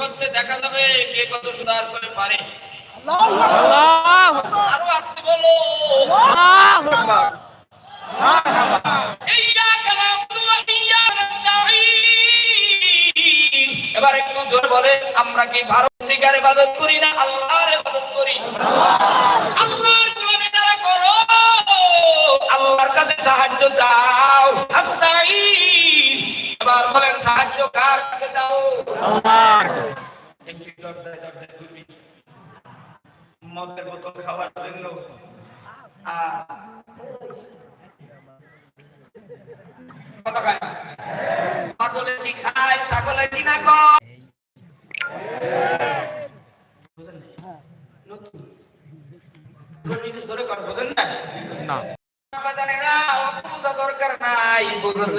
হচ্ছে, দেখা যাবে কে কত সুদার করে পারে। আরও আসতে বলো। এবার একটু জোর বলে, আমরা কি ভারত ইবাদত করি না? আল্লাহর ইবাদত করি। আল্লাহর মদের বোতল খাওয়ার জন্য? ছাগলে কি খায়? ছাগলে কি না কয় বুঝেন নাই? নতুন। পুরো নিজে জোরে কর, বুঝেন না? বাজানেরা, অত বোঝা দরকার নাই।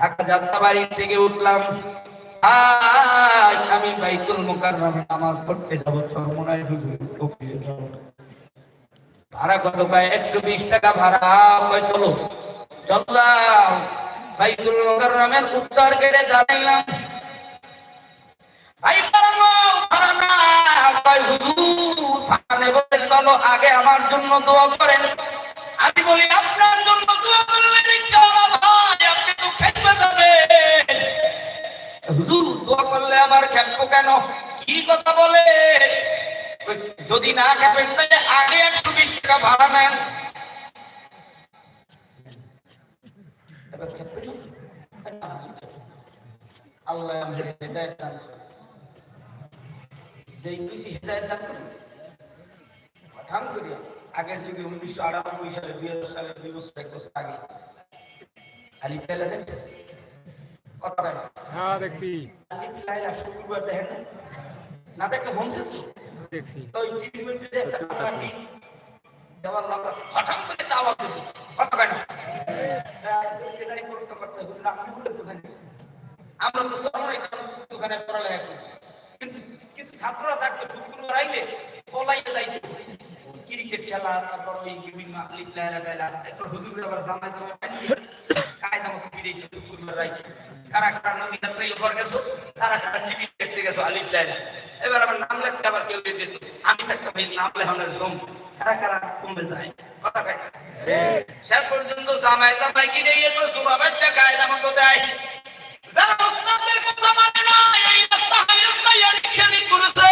ঢাকা যাত্রাবাড়ি থেকে উঠলাম। আমি বাইতুল মুকাররমে নামাজ পড়তে যাব, চরমনায় হুজুর কপিলে ভাড়া কত পায় একশো বিশ টাকা ভাড়া। চলো। চললাম। বাইতুল মুকাররমের উত্তর গেটে দাঁড়াইলাম। আগে আমার জন্য দোয়া করেন। আমি বলি, আপনার জন্য দোয়া করলে ইনশাআল্লাহ হুজুর, দোয়া করলে আবার খেপবো কেন? কি কথা বলে যদি না খেপেন, তাহলে আগে একশো বিশ টাকা ভাড়া নেন? আল্লাহ আমাদের হেদায়েত দান। যেই আগের যুগে উনিশশো আটানব্বই সালে, দুই হাজার সালে দুই বছর, এক বছর আগে আলি পেলে দেখছে কথা হ্যাঁ দেখছি। আলি শুক্রবার দেখেন না? না দেখে দেখছি। তো এই টিভি মধ্যে একটা আমরা কি দেওয়ার লাগা হঠাৎ করে দাওয়াত দিল। কথা কেন এটাই প্রশ্ন করতে হবে আপনি বলে দোকানে আমরা তো সবাই দোকানে পড়ালেখা করি। কিন্তু কিছু ছাত্ররা থাকতো শুক্রবার আইলে পলাইয়ে যাইতে। ক্রিকেট খেলা তারপর ওই বিভিন্ন আলিপ লাইলা টাইলা। একটু হুজুরের আবার জামাই জামাই কায়দা মতো ফিরে গেছে শুক্রবার রাইতে কারা কারা নদী যাত্রা ঘর গেছো? তারা কারা টিভি দেখতে গেছো? আলিপ লাইলা এবার আমার নাম লিখতে আবার কেউ দিয়ে দিত। আমি থাকতাম এই নাম লেখানোর জম। কারা কারা? কমে যায়। কথা কয় শেষ পর্যন্ত জামাই জামাই কিনে গিয়ে তো সুবাবের দেখায় আমাকে দেয়। যারা ওস্তাদের কথা মানে না, এই রাস্তা হাই রাস্তা ইয়ারিক শাদিক করেছে।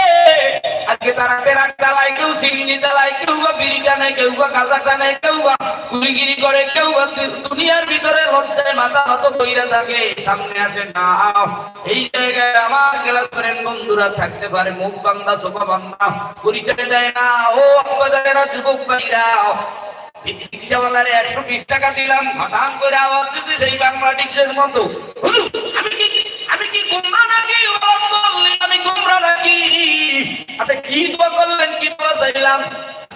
আজকে তারা পেরাক চালায়, কেউ সিন্নি চালায়, কেউ বা বিড়ি টানে, কেউ বা গাঁজা টানে, কেউ বা কুড়িগিরি করে, কেউ দুনিয়ার ভিতরে লজ্জায় মাথা নত কইরা থাকে সামনে আসে না এই জায়গায় আমার ক্লাস ফ্রেন্ড বন্ধুরা থাকতে পারে মুখ বান্ধা চোখা বান্ধা পরিচয় দেয় না ও বাজারের যুবক ভাইরা। রিক্সাওয়ালারে একশো বিশ টাকা দিলাম হঠাৎ করে আওয়াজ সেই বাংলাদেশের মতো। আমি কি আমি কি গুমরা নাকি? আমি গুমরা নাকি? আপনি কি দোয়া করলেন কি দোয়া চাইলাম?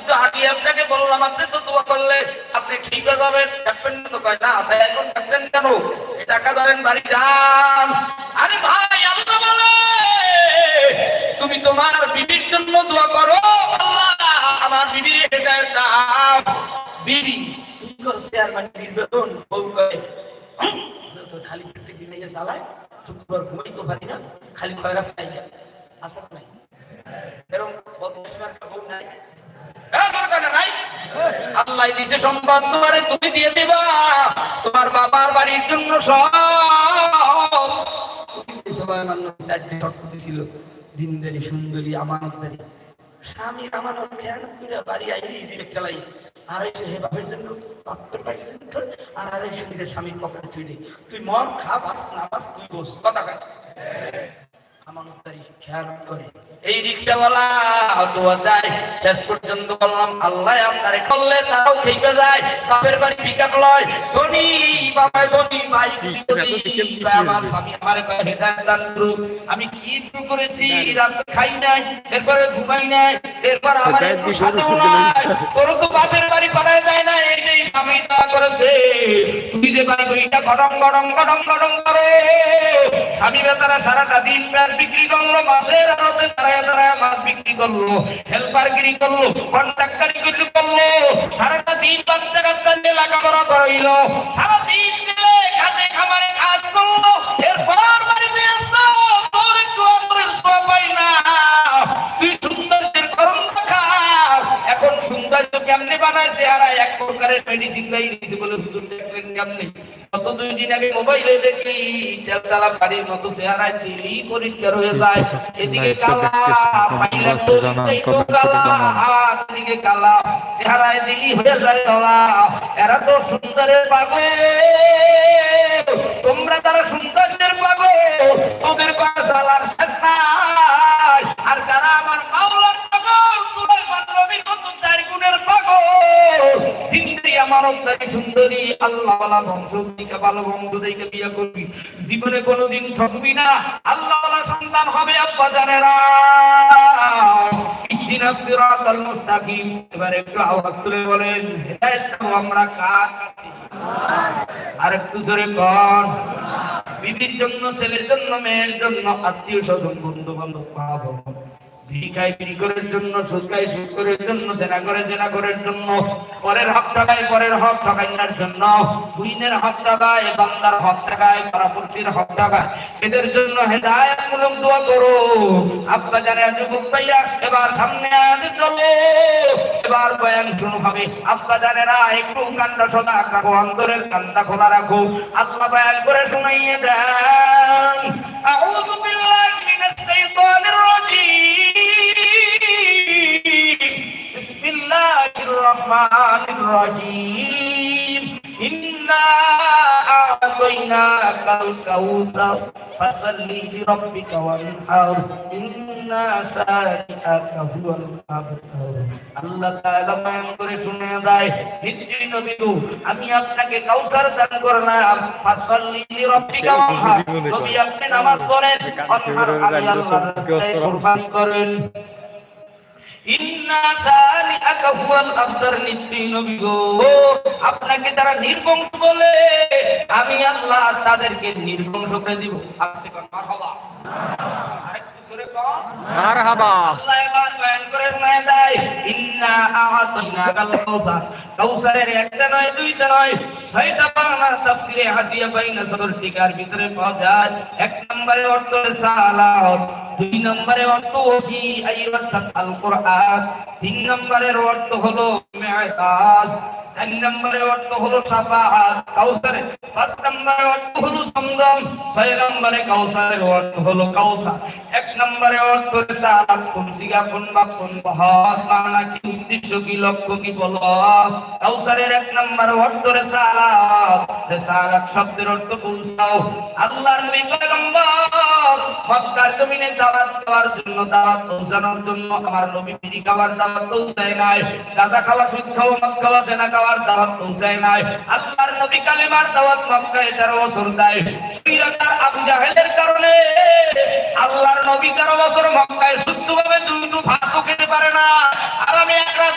তো আগে আপনাকে বললাম, আপনি তো দোয়া করলে আপনি ঠিক হয়ে যাবেন। ক্যাপ্টেন তো কয়, না তাই এখন ক্যাপ্টেন কেন? টাকা ধরেন, বাড়ি যান। আরে ভাই আল্লাহ বলে, তুমি তোমার বিবির জন্য দোয়া করো আমার বিবির হেদায়েত দাও। বিবি, তুমি করো চেয়ারম্যান বেতন বউ করে তো খালি পেটে কিনে গিয়ে চালায় শুক্রবার ঘুমাইতে পারি না, খালি খয়রা খাই আসা নাই। এরকম বদমাশ মার্কা বউ নাই। আল্লাহ দিছে সম্পদ তোমারে, তুমি দিয়ে দিবা। তোমার বাবার বাড়ির জন্য সব। দিছিল দিনদারি, সুন্দরী, আমানতদারি। স্বামী আমার ধ্যান করে বাড়ি আইনি চালাই আড়াইশো হে বাপের জন্য বাপের আর আড়াইশো স্বামীর পকেটে তুই দে। তুই মন খা, বাস না বাস, তুই বস। কথা আমানতদারি খেয়াল করে। এই রিক্সাওয়ালা দোয়া যায় শেষ পর্যন্ত বললাম আল্লাহ আপনারে করলে তারাও খেয়ে যায় বাপের বাড়ি পিকআপ লয় ধনী বাবা ধনী ভাই আমার স্বামী আমারে কয় হেদায়েত দান আমি কি করেছি রাত খাই নাই এরপরে ঘুমাই নাই এরপর আমার তোর তো বাপের বাড়ি পাঠায় যায় না এই যে স্বামী তা করেছে তুই যে বাড়ি বইটা গরম গরম গরম গরম করে স্বামী বেতারা সারাটা দিন বিক্রি করল মাছের আড়তে দাঁড়ায় দাঁড়ায় মাছ বিক্রি করল হেল্পার গিরি করল কন্ট্রাক্টারি কিছু করল, সারাটা দিন বাচ্চা কাচ্চা নিয়ে লেখাপড়া করাইল সারা দিন দিলে খাতে খামারে কাজ করল, এরপর বাড়িতে আসলো একটু অন্তরের পাই না। তুই সৌন্দর্যের করম খাও এখন সৌন্দর্য কেমনে বানায়? চেহারা এক প্রকারের মেডিসিন গাই দিয়েছে বলে হুজুর দেখলেন কেমনে? গত দুই দিন আগে মোবাইলে দেখি তেলতালা বাড়ির মতো চেহারায় তেলই পরিষ্কার হয়ে যায়। এদিকে কালা পাইলাম করে কালা। হাত এদিকে কালা চেহারায় দিলি হয়ে যায় ধলা এরা তো সুন্দরের পাগল। তোমরা তারা সৌন্দর্যের পাগল তোদের শেষ নাই। আর যারা আমার পাগল জীবনে কোনোদিন ঠকবি না। আল্লাহ সন্তান হবে আব্বা জানেরা। এবার একটু আওয়াজ তুলে বলেন আমরা কার আর একটু জোরে কর বিবির জন্য, ছেলের জন্য, মেয়ের জন্য আত্মীয় স্বজন বন্ধু বান্ধব পাবো এদের জন্য হেদায়েতমূলক দোয়া করো। আব্বা জানে যুবক ভাইয়া এবার সামনে আগে চলো। এবার বয়ান শুরু হবে। আব্বা জানেরা একটু কান্না সদা রাখো অন্তরের কান্না খোলা রাখো। আল্লাহ বয়ান করে শুনাইয়ে দেন। লিরাব্বিকা ওয়ানহার ইন্না শানিআকা হুয়াল আবতার আল্লাহ তাআলা বয়ান করে শুনে দেয় নিশ্চয়ই আমি আপনাকে কাউসার দান করলাম। ফাসাল্লি লিরাব্বিকা ওয়ানহার নবী আপনি নামাজ পড়েন অনহার আল্লাহর রাস্তায় কুরবানি করেন। আপনাকে তারা নির্বংশ বলে আমি আল্লাহ তাদেরকে নির্বংশ করে দিব। আপনি মারহাবা। আরেকটু জোরে কোন মারহাবা। আল্লাহ এবার বয়ান করে শোনায় দেয়, ইন্না আ'তাইনাকাল কাউসার। কাউসারের একটা নয়, দুইটা নয়, ছয়টা বাংলা তাফসীরে হাদিয়া বাইনা সদর টিকার ভিতরে পাওয়া যায়। এক নম্বরে অর্থ দুই নম্বরের অর্থ ওহি অর্থাৎ আল কোরআন, তিন নম্বরের অর্থ হলো মেরাজ, চার নম্বরের অর্থ হলো সাফাত কাউসার পাঁচ নম্বরের অর্থ হলো সংগম ছয় নম্বরে কাউসারের অর্থ হলো কাউসার। এক নম্বরে অর্থ রিসালাত কোন সিগা কোন বা কোন বহাস মানা কি উদ্দেশ্য কি লক্ষ্য, কি বলো? কাউসারের এক নম্বর অর্থ রিসালাত। রিসালাত শব্দের অর্থ পৌঁছাও। আল্লাহর মক্কার জমিনে দাওয়াত দেওয়ার জন্য, দাওয়াত পৌঁছানোর জন্য আমার নবী দাওয়াত পৌঁছায় নাই। খাওয়া সুদ খাওয়া খাওয়া জেনা খাওয়ার দাওয়াত পৌঁছায় নাই। আল্লাহর নবী কালেমার দাওয়াত মক্কায় তেরো বছর দেয়। সুইরাতার আবু জাহেলের কারণে আল্লাহর নবী তেরো বছর মক্কায় শুদ্ধভাবে দুটো খেতে পারে না। আর আমি এক রাত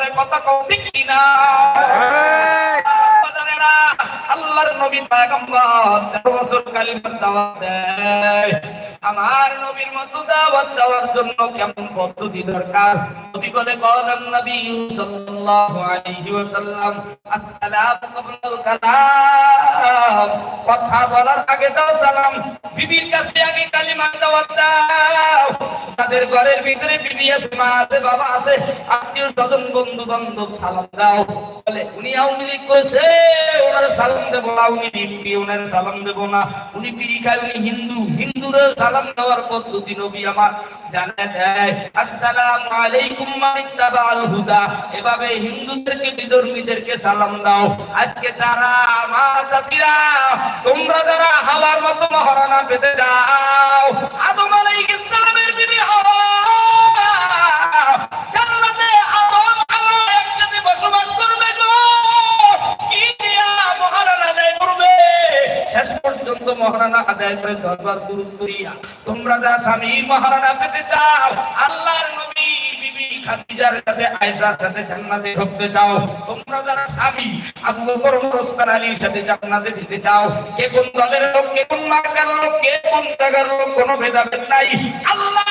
কথা কও ঠিক কিনা? আল্লাহর নবী পয়গম্বর বছর কালিমার দাওয়াত দেয়। আমার নবীর মতো দাওয়াত দেওয়ার জন্য কেমন পদ্ধতি দরকার? নবী বলে কলাম নবী সাল্লাল্লাহু আলাইহি ওয়াসাল্লাম আসসালামু ক্বাবলাল কালাম। কথা বলার আগে দাও সালাম। বিবির কাছে আগে কালিমা দাওয়াত দাও। তাদের ঘরের ভিতরে বিবি আছে, মা আছে, বাবা আছে। আত্মীয় স্বজন বন্ধু বান্ধব সালাম দাও। উনি আওয়ামী লীগ করেছে, ওনার সালাম দেবো না, উনি ওনার সালাম না। উনি উনি হিন্দু। সালাম দেওয়ার পদ্ধতি নবী আমার দেয়। আলাইকুম হুদা। এভাবে হিন্দুদেরকে, বিধর্মীদেরকে সালাম দাও। আজকে যারা মা জাতিরা, তোমরা যারা হাওয়ার মতো মহারানা পেতে যাও, আদম আলাইহিস সালামের বিবি জান্নাতে করে দরবার গুরুত্ব দিয়া। তোমরা যা স্বামী পেতে চাও, আল্লাহর নবী কে কোন কে কোন জায়গার লোক, কোনো ভেদাভেদ নাই। আল্লাহর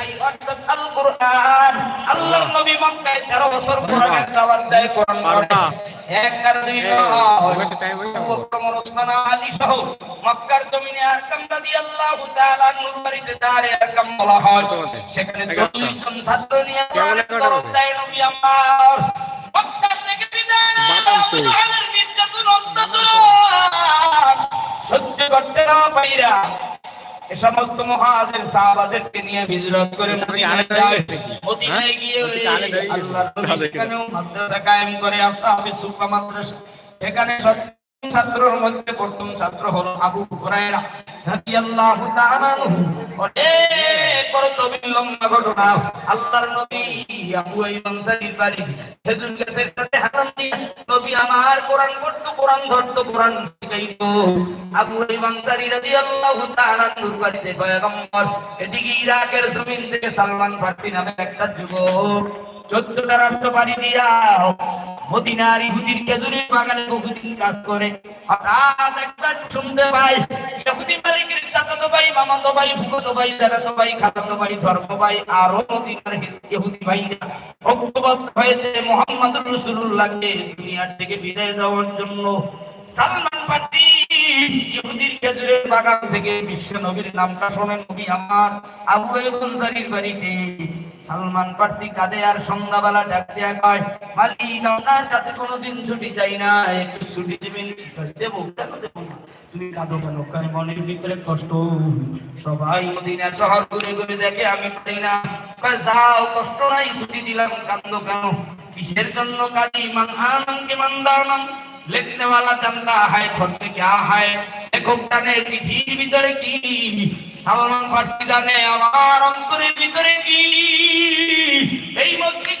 আই অর্থাৎ আল কোরআন আল্লাহর নবী মক্কায় 13 বছর কোরআনের দাওয়াত দেয় কোরআন পড়ে এক আর দুই ওসমান আলী সহ। মক্কার জমিনে আরকাম রাদিয়াল্লাহু তাআলা নূর বাড়িতে দাঁড়ে আরকাম বলা হয়। সেখানে চল্লিশ জন ছাত্র নিয়ে কোরআনের নবী আমার। মক্কার থেকে বিদায় নেয় নির্যাতন অত্যাচার সহ্য করতে না পাইরা সমস্ত মহাজের সাহাবাদেরকে নিয়ে হিজরত করে মদিনায় যায়। গিয়ে মাদ্রাসা কায়েম করে আসহাবে সুফা মাদ্রাসা। সেখানে ছাত্রর মধ্যে প্রথম ছাত্র হলো আবু হুরায়রা রাদিয়াল্লাহু তাআলা অনেক বড় তবিল লম্বা ঘটনা। আল্লাহর নবী আবু বাড়ি খেজুর গাছের সাথে দিয়ে নবী আমার কোরআন পড়তো, কোরআন ধরতো, কোরআন আবু আনহুর বাড়িতে পয়গম্বর, এদিকে ইরাকের জমিন থেকে সালমান ফার্সি নামে একটা যুবক চোদ্দটা রাষ্ট্র পাড়ি দিয়া মদিনার ইহুদির খেজুরের বাগানে বহুদিন কাজ করে। হঠাৎ একটা শুনতে পাই, ইহুদি মালিকের চাচাতো ভাই, মামাতো ভাই ফুকতো ভাই, দাদাতো ভাই, খালাতো ভাই, ধর্ম ভাই, আরও মদিনার ইহুদি ভাইরা ঐক্যবদ্ধ হয়েছে। মোহাম্মদ রসুল্লাহকে দুনিয়ার থেকে বিদায় দেওয়ার জন্য। সালমান ইহুদির খেজুরের বাগান থেকে বিশ্ব নবীর নামটা শোনেন নবী আমার। আবু বাড়িতে সালমান পার্থী আর সন্ধ্যাবেলা আপনার কাছে কোনোদিন ছুটি না, একটু ছুটি দেবো তুমি কাঁদো কেন? মনের ভিতরে কষ্ট। সবাই মদিনা শহর ঘুরে ঘুরে দেখে, আমি পাই না। যাও, কষ্ট নাই, ছুটি দিলাম, কাঁদো কেন? কিসের জন্য কাজী মান আনন্দকে মান দাও लिखने वाला जानता है खुद में क्या है লেখক জানে চিঠির ভিতরে কি সালমান ফার্সি জানে আমার অন্তরের ভিতরে কি এই মসজিদে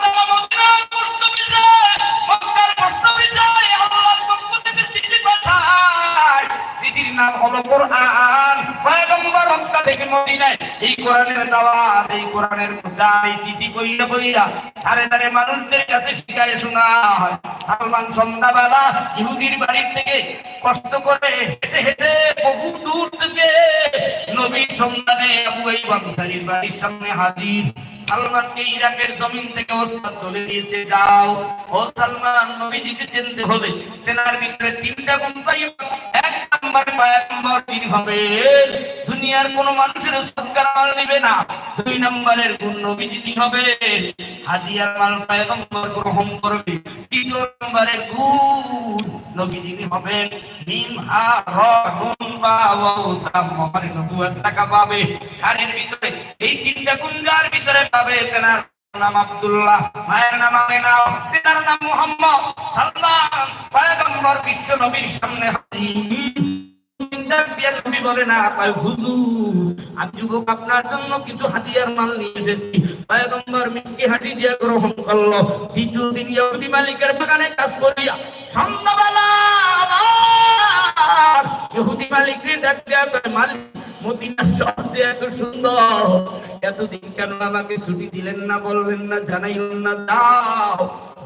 এই কোরআনের দাওয়াত, এই কোরআনের প্রচার এই চিঠি বইয়া বইয়া ধারে ধারে মানুষদের কাছে শিখায় শোনা হয় সালমান সন্ধ্যাবেলা ইহুদির বাড়ির থেকে কষ্ট করে হেঁটে হেঁটে বহু দূর থেকে নবীর সন্ধানে আবু এই বাড়ির সামনে হাজির। সালমানকে ইরাকের জমিন থেকে ওস্তাদ চলে দিয়েছে, যাও। ও সালমান, নবীজিকে চিনতে হবে, তেনার ভিতরে তিনটা গুণ পাই এক নাম্বার পয়গম্বর বীর হবে। দুনিয়ার কোনো মানুষের সৎকার নিবে না। দুই নম্বরের গুণ নবীজি হবে? হাদিয়ার মাল পয়গম্বর গ্রহণ করবে। দ্বিতীয় নম্বরে গুণ নবী যিনি হবেন মিম হা র নুন বা ওয়াও তা মহারে টাকা পাবে। ভিতরে, এই তিনটা গুণ যার ভিতরে পাবে তেনার নাম আব্দুল্লাহ, মায়ের নাম তেনার নাম মুহাম্মদ সালমান পয়গম্বর বিশ্ব নবীর সামনে হাজির। বলে না হুজুর যুবক আপনার জন্য কিছু হাতিয়ার মাল নিয়ে এসেছি। পয়গম্বর মিষ্টি হাঁটি দিয়া গ্রহণ করল। দ্বিতীয় দিন মালিকের বাগানে কাজ করিয়া সন্ধ্যাবেলা ইহুদি মালিক শহরটি এত সুন্দর। এতদিন কেন আমাকে ছুটি দিলেন না বললেন না জানাইলেন না, দাও।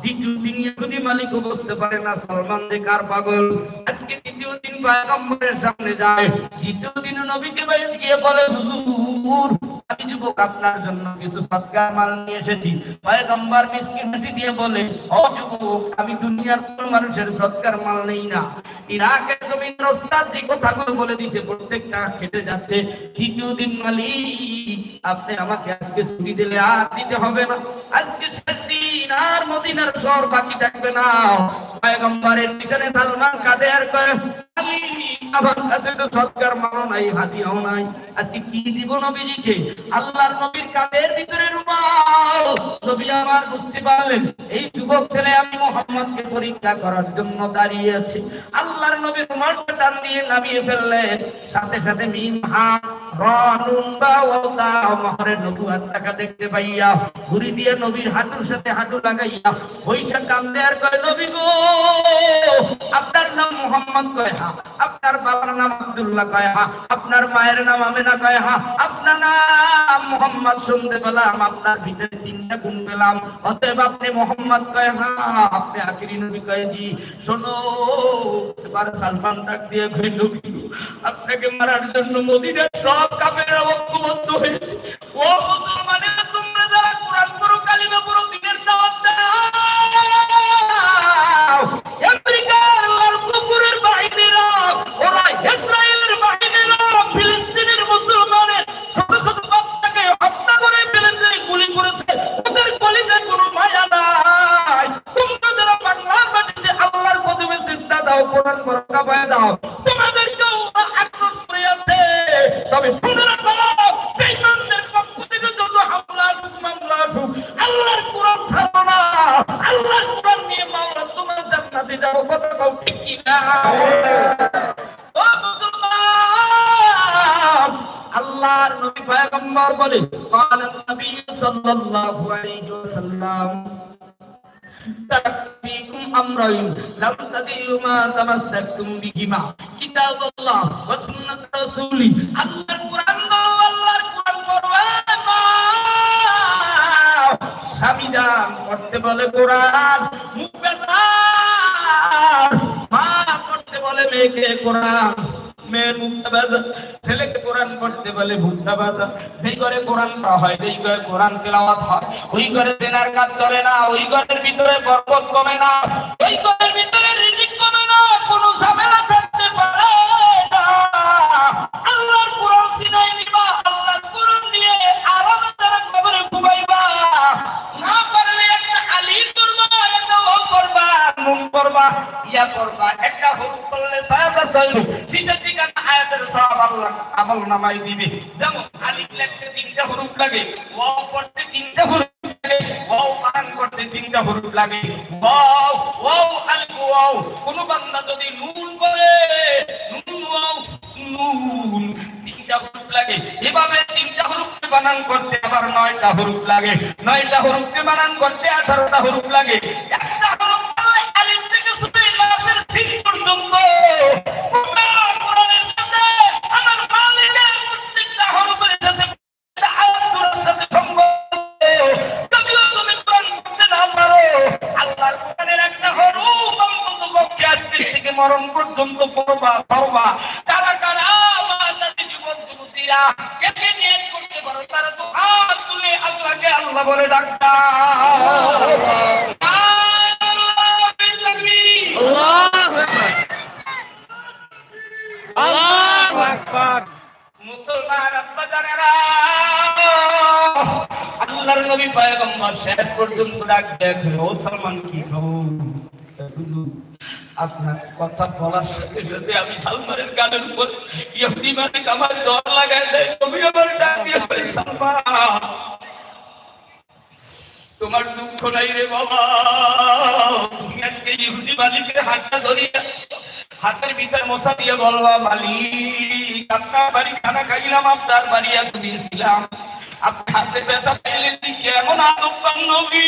দ্বিতীয় দিন ইহুদি মালিকও বুঝতে পারে না, সালমান যে কার পাগল? আজকে দ্বিতীয় দিন পয়গম্বরের সামনে যায়। দ্বিতীয় দিন নবীকে গিয়ে বলে, হুজুর যুবক আপনার জন্য কিছু সৎকার মাল নিয়ে এসেছি। পয়গম্বর মিসকিন হাসি দিয়ে বলে ও যুবক আমি দুনিয়ার কোন মানুষের সৎকার মাল নেই না। ইরাকের জমিনের ওস্তাদ যে কথাগুলো বলে দিছে প্রত্যেকটা খেটে যাচ্ছে। দ্বিতীয় দিন মালিক আপনি আমাকে আজকে ছুটি দিলে আর দিতে হবে না। আজকে শেষ দিন আর মদিনার শহর বাকি থাকবে না। পয়গম্বরের পিছনে সালমান কাঁদে আর কয় মালিক, আমার কাছে তো মানো নাই নাই। আজকে কি দিব নবীজিকে? আল্লাহর নবীর কাদের ভিতরে রুমাল। নবী আমার বুঝতে পারলেন, এই যুবক ছেলে আমি মোহাম্মদকে পরীক্ষা করার জন্য দাঁড়িয়ে আল্লাহর রুমালটা টান দিয়ে নামিয়ে সাথে সাথে মিম দেখতে পাইয়া ঘুরি দিয়ে নবীর হাঁটুর সাথে হাঁটু লাগাইয়া বৈশাখ কান্দে আর কয়, নবী গো, আপনার নাম মোহাম্মদ কয়? হা আপনার বাবার নাম আব্দুল্লাহ কয় হা আপনার মায়ের নাম আমেনা কয় হা আপনার নাম মোহাম্মদ শুনতে পেলাম, আপনার ভিতরে তিনটা গুণ পেলাম। অতএব আপনি মোহাম্মদ কয় হা আপনি আখিরি নবী কয় শোনো, এবার সালমান ডাক দিয়ে কই, নবী, আপনাকে মারার জন্য মদিনার সব কাপেরা ঐক্যবদ্ধ হয়েছে। ও মুসলমানেরা up أمرين لم تدلوا ما تمسكتم بهما كتاب الله وسنة رسوله الله القرآن الله القرآن قرآن স্বামী যান করতে বলে কোরআন মুখ বেতার মা করতে বলে মেয়েকে কোরআন মেয়ের মুখটা বাজা ছেলেকে কোরআন পড়তে বলে মুখটা বাজা যেই ঘরে কোরআন পড়া হয় যেই ঘরে কোরআন তেলাওয়াত হয় ওই ঘরে দেনার কাজ চলে না ওই ঘরের ভিতরে বরকত কমে না ওই ঘরের ভিতরে রিজিক কমে না, কোনো ঝামেলা থাকতে পারে না। আল্লাহর কোরআন সিনাই নিবা আল্লাহর কোরআন নিয়ে আরামে তারা কবরে ঘুমাইবা। না পারলে একটা আলী করবা একটা ও করবা নুন করবা, ইয়া করবা, একটা হরুপ করলে সায়াদা সাইল শিশের ঠিকানা আয়াতের সব আল্লাহ আমল নামাই দিবে। যেমন আলিফ লিখতে তিনটা হরুপ লাগে, ওয়াও পড়তে তিনটা হরুপ তিনটা হরুপ লাগে। ওয়াও বান্দা যদি নুন করে, নুন নুন। তিনটা হরুপ লাগে। এভাবে তিনটা হরুপকে বানান করতে আবার নয়টা হরুপ লাগে। নয়টা হরুপকে বানান করতে আঠারোটা হরুপ লাগে। একটা যুবক যুবতীরা কে কে নিয়ত করতে পারো? তারা তো হাত তুলে আল্লাহকে আল্লাহ বলে ডাকতা মুসলমান আব্বা জানেরা আল্লাহর নবী পয়গম্বর শেষ পর্যন্ত ডাক দেখে সালমান কি খবর? আপনার কথা বলার সাথে সাথে আমি সালমানের গানের উপর ইহুদি মানে আমার জ্বর লাগাই তুমি আমার ডাক দিয়ে সালমান। তোমার দুঃখ নাই রে বাবা। আজকে ইহুদি মালিকের হাতটা ধরিয়া হাতের ভিতরে মশা দিয়ে বলবা, মালিক, আপনার বাড়ি খানা খাইলাম, আপনার বাড়ি এতদিন ছিলাম। আপনি হাতে ব্যথা পাইলেন কেমন আদব নবী?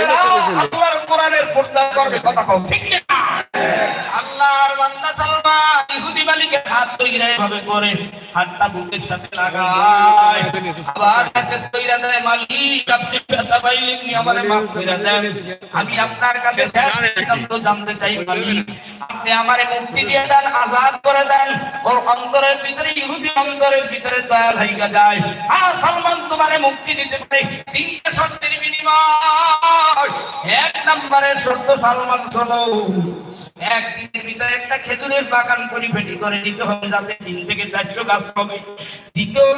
আল্লাহর কোরআনের পর্দা করবে কথা কম ঠিক না মালিকের হাত তৈরি এভাবে করে হাতটা বুকের সাথে লাগায়। আবার কাছে তৈরি দেয় মালিক আপনি ব্যথা পাইলেন নি আমারে মাফ করে দেন। আমি আপনার কাছে জানতে চাই মালিক। আপনি আমারে মুক্তি দিয়ে দেন আজাদ করে দেন। ওর অন্তরের ভিতরে ইহুদি অন্তরের ভিতরে দয়া যায়। আর সালমান তোমারে মুক্তি দিতে পারে তিনটা শর্তের বিনিময়। এক নম্বরের শর্ত সালমান শোনো। এক দিনের ভিতরে একটা খেজুরের বাগান পরিবেশি করে। দিতে হবে যাতে তিন থেকে চারশো গাছ হবে। দ্বিতীয়